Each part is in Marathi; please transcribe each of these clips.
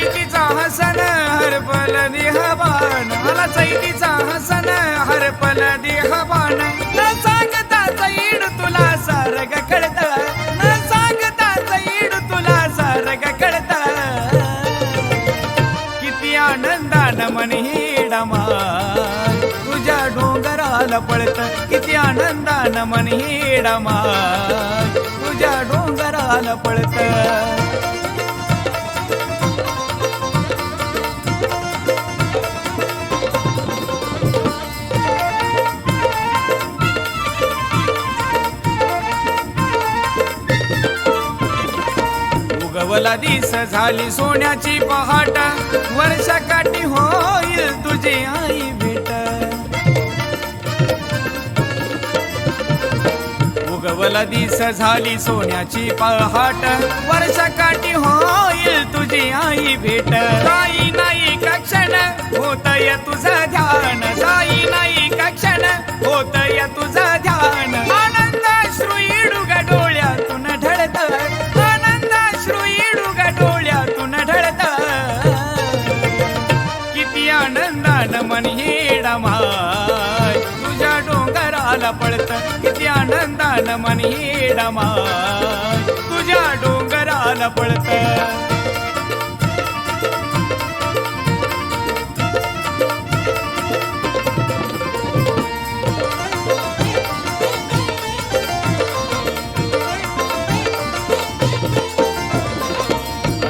चैतीचा हसन हरपल देहबान. आला चैतीचा हसन हरपल देहबान. न सांगता चैड तुला सारग कळत. न सांगता चैड तुला सारग कळत. किती आनंदान मन हिडमाय तुझ्या डोंगराला पळत. किती आनंदान मन हिडमाय तुझ्या डोंगराला पळत. कवला दिस झाली सोन्याची पहाट. वर्षाकाठी होईल तुझी आई भेट. उगवला दिस झाली सोन्याची पहाट. वर्षाकाठी होईल तुझी आई भेट. किती आनंदान मनी डमा तुझ्या डोंगराला पळत.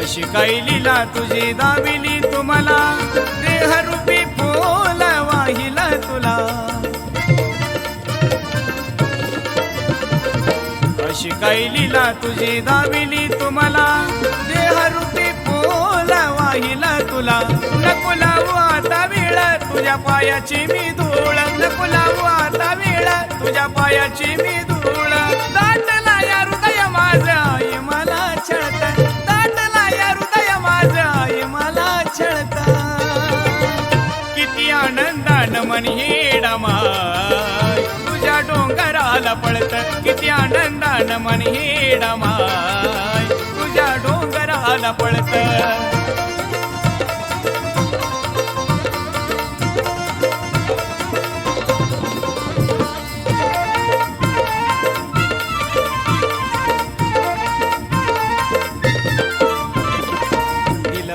अशी काही लीला तुझी दाविली तुम्हाला. देहरूपी कैलीला तुझी दाविली तुम्हाला. देहरूपी फुल वाहिला तुला. नको आता वेळ तुझ्या पायाची मी धूळ. नको आता वेळ तुझ्या पायाची मी धूळ. दाटला या हृदय माझा आई मला छळत. दाटला या हृदय माझा आई मला छळत. किती आनंदान मन हिडमाय तुझ्या डोंगराला पळत. किती आनंद आनंदान मन हिडमाय तुझ्या डोंगराला पळत.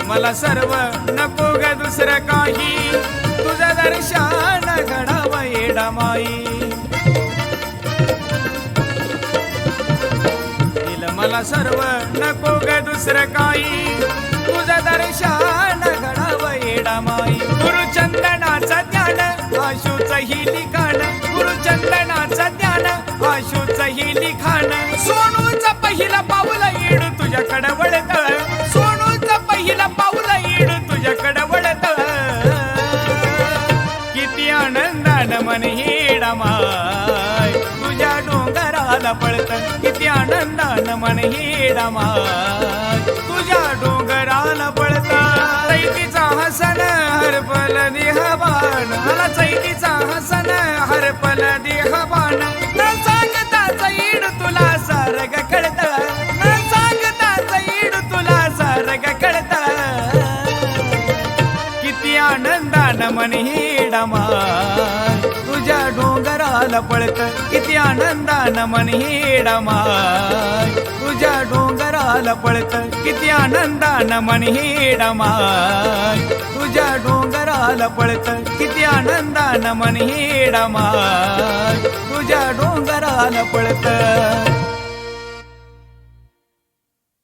मला सर्व नको ग दुसरं काही. तुझं दर्शन घडावं येडामाई. माई तुला सर्व नको ग दुसरं काही. तुझं दर्शन घडावं येडामाई. गुरुचंदनाचं ध्यान आशूच ही लिखाण. गुरुचंदनाचं ध्यान आशूच ही लिखाण. सोनूचं पहिलं पाऊल येड तुझ्याकडे वळत. सोनूचं पहिलं पाऊल येड तुझ्याकडे वळत. किती आनंदान मन हिडमाय तुझ्या डोंगराला पळत. किती आनंदान मन ही तुझ्या डोंगराला पळता आनंदान मन हिडमाय तुझ्या डोंगराला पळत किती आनंदान मन हिडमाय तुझ्या डोंगराला पळत किती आनंदान मन हिडमाय तुझ्या डोंगराला पळत किती आनंदान मन हिडमाय तुझ्या डोंगराला पळत